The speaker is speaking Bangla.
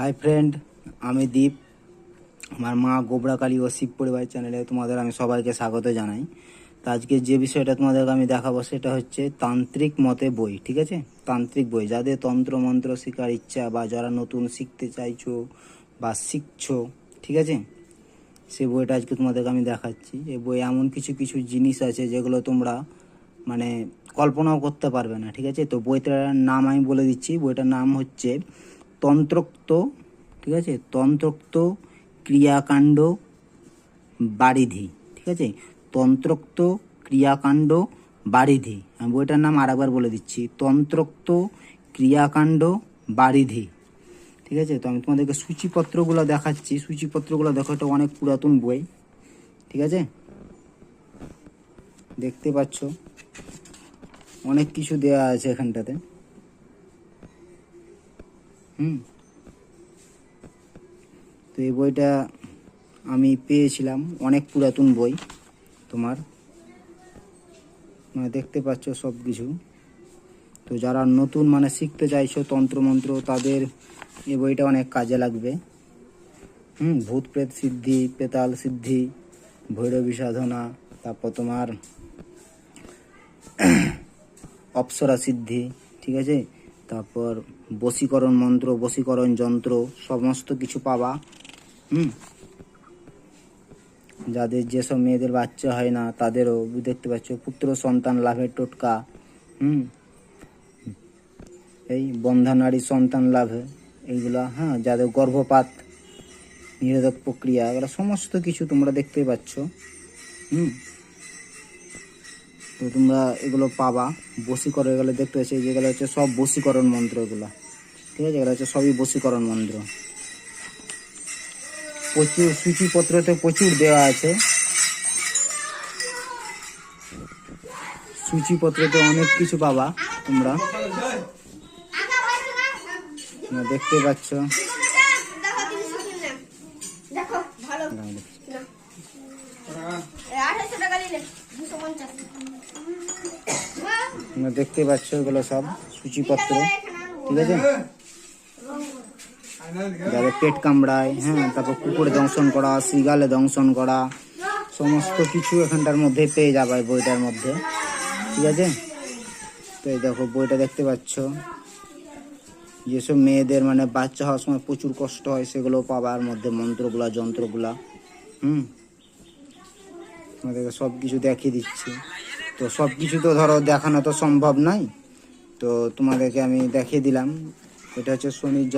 হাই ফ্রেন্ড আমি দীপ। আমার মা গোবরাকালী ও শিব পরিবার চ্যানেলে তোমাদের আমি সবাইকে স্বাগত জানাই। তো আজকে যে বিষয়টা তোমাদেরকে আমি দেখাবো সেটা হচ্ছে তান্ত্রিক মতে বই, ঠিক আছে? তান্ত্রিক বই। যাদের তন্ত্র, মন্ত্র শেখার ইচ্ছা বা যারা নতুন শিখতে চাইছো বা শিখছো, ঠিক আছে? সেই বইটা আজকে তোমাদেরকে আমি দেখাচ্ছি। এই বই এমন কিছু কিছু জিনিস আছে যেগুলো তোমরা মানে কল্পনাও করতে পারবে না, ঠিক আছে? তো বইটার নাম আমি বলে দিচ্ছি। বইটার নাম হচ্ছে তন্ত্রোক্ত, ঠিক আছে? তন্ত্রোক্ত ক্রিয়াকাণ্ড বারিধি, ঠিক আছে? তন্ত্রোক্ত ক্রিয়াকাণ্ড বারিধি। আমি বইটার নাম আরেকবার বলে দিচ্ছি। তন্ত্রোক্ত ক্রিয়াকাণ্ড বারিধি, ঠিক আছে? তো আমি তোমাদেরকে সূচিপত্রগুলো দেখাচ্ছি। সূচিপত্রগুলো দেখো, এটা অনেক পুরাতন বই, ঠিক আছে? দেখতে পাচ্ছ? অনেক কিছু দেওয়া আছে এখানটাতে। হুম। তো এই বইটা আমি পেয়েছিলাম, অনেক পুরাতন বই তোমার। মানে দেখতে পাচ্ছ সব কিছু তো যারা নতুন মানে শিখতে চাইছো তন্ত্রমন্ত্র, তাদের এই বইটা অনেক কাজে লাগবে। হুম ভূত প্রেত সিদ্ধি, পেতাল সিদ্ধি, ভৈরবী সাধনা, তারপর তোমার অপ্সরা সিদ্ধি, ঠিক আছে? তারপর বশীকরণ মন্ত্র, বশীকরণ যন্ত্র, সমস্ত কিছু পাবা। হুম? যাদের যেসব মেয়েদের বাচ্চা হয় না, তাদেরও দেখতে পাচ্ছ, পুত্র, সন্তান, লাভের টোটকা। হুম? এই বন্ধা নারী, সন্তান, লাভে, এইগুলা হ্যাঁ যাদের গর্ভপাত, নিরোধক প্রক্রিয়া, এগুলো সমস্ত কিছু তোমরা দেখতেই পাচ্ছ। হুম? তো তোমরা এগুলো পাবা বশীকরণ এগুলো দেখতে পাচ্ছি যেগুলো হচ্ছে সব বশীকরণ মন্ত্র এগুলো ঠিক আছে এগুলো হচ্ছে সবই বশীকরণ মন্ত্র প্রচুর সূচিপত্রতে প্রচুর দেওয়া আছে সূচিপত্রতে অনেক কিছু পাবা তোমরা দেখতে পাচ্ছ দেখো ভালো তোমরা দেখতে পাচ্ছ এগুলো সব সূচিপত্র। ঠিক আছে? যাদের পেট কামড়ায় হ্যাঁ তারপর কুকুরে দংশন করা, সিগালে দংশন করা, সমস্ত কিছু এখানটার মধ্যে পেয়ে যাবে বইটার মধ্যে। ঠিক আছে? তো দেখো, বইটা দেখতে পাচ্ছ। যেসব মেয়েদের মানে বাচ্চা হওয়ার সময় প্রচুর কষ্ট হয়, সেগুলো পাবার মধ্যে মন্ত্রগুলা, যন্ত্রগুলা। হুম? তোমাদেরকে সব কিছু দেখিয়ে দিচ্ছি। তো সব কিছু তো ধরো দেখানো তো সম্ভব নয়। তো তোমাদেরকে আমি দেখিয়ে দিলাম। এটা হচ্ছে শনির